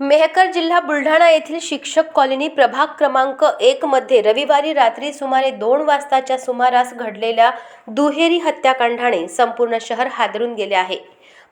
मेहकर जिल्हा बुलढाणा येथील शिक्षक कॉलनी प्रभाग क्रमांक एक मध्ये रविवारी रात्री सुमारे दोन वाजताच्या सुमारास घडलेल्या दुहेरी हत्याकांडाने संपूर्ण शहर हादरून गेले आहे.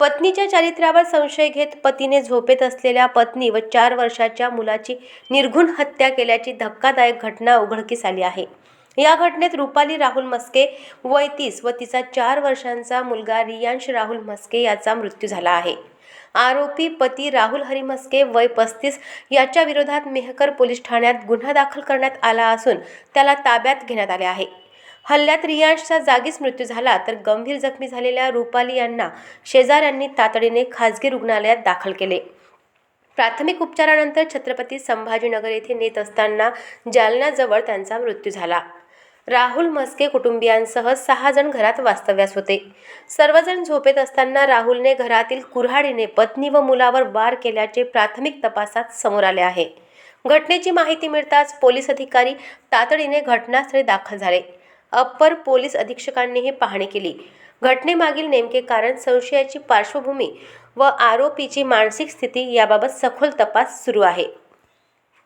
पत्नीच्या चारित्र्यावर संशय घेत पतीने झोपेत असलेल्या पत्नी व चार वर्षाच्या मुलाची निर्घुण हत्या केल्याची धक्कादायक घटना उघडकीस आली आहे. या घटनेत रुपाली राहुल मस्के वय तीस व तिचा चार वर्षांचा मुलगा रियांश राहुल मस्के याचा मृत्यू झाला आहे. आरोपी पती राहुल हरीमस्के वय पस्तीस याच्या विरोधात मेहकर पोलीस ठाण्यात गुन्हा दाखल करण्यात आला असून त्याला ताब्यात घेण्यात आले आहे. हल्ल्यात रियांशचा जागीच मृत्यू झाला तर गंभीर जखमी झालेल्या रुपाली यांना शेजाऱ्यांनी तातडीने खासगी रुग्णालयात दाखल केले. प्राथमिक उपचारानंतर छत्रपती संभाजीनगर येथे नेत असताना जालन्याजवळ त्यांचा मृत्यू झाला. राहुल मस्के कुटुंबियांसह सहा जण घरात वास्तव्यास होते. सर्वजण झोपेत असताना राहुलने घरातील कुऱ्हाडीने पत्नी व मुलावर वार केल्याचे प्राथमिक तपासात समोर आले आहे. घटनेची माहिती मिळताच पोलीस अधिकारी तातडीने घटनास्थळी दाखल झाले. अप्पर पोलीस अधीक्षकांनीही पाहणी केली. घटनेमागील नेमके कारण संशयाची पार्श्वभूमी व आरोपीची मानसिक स्थिती याबाबत सखोल तपास सुरू आहे.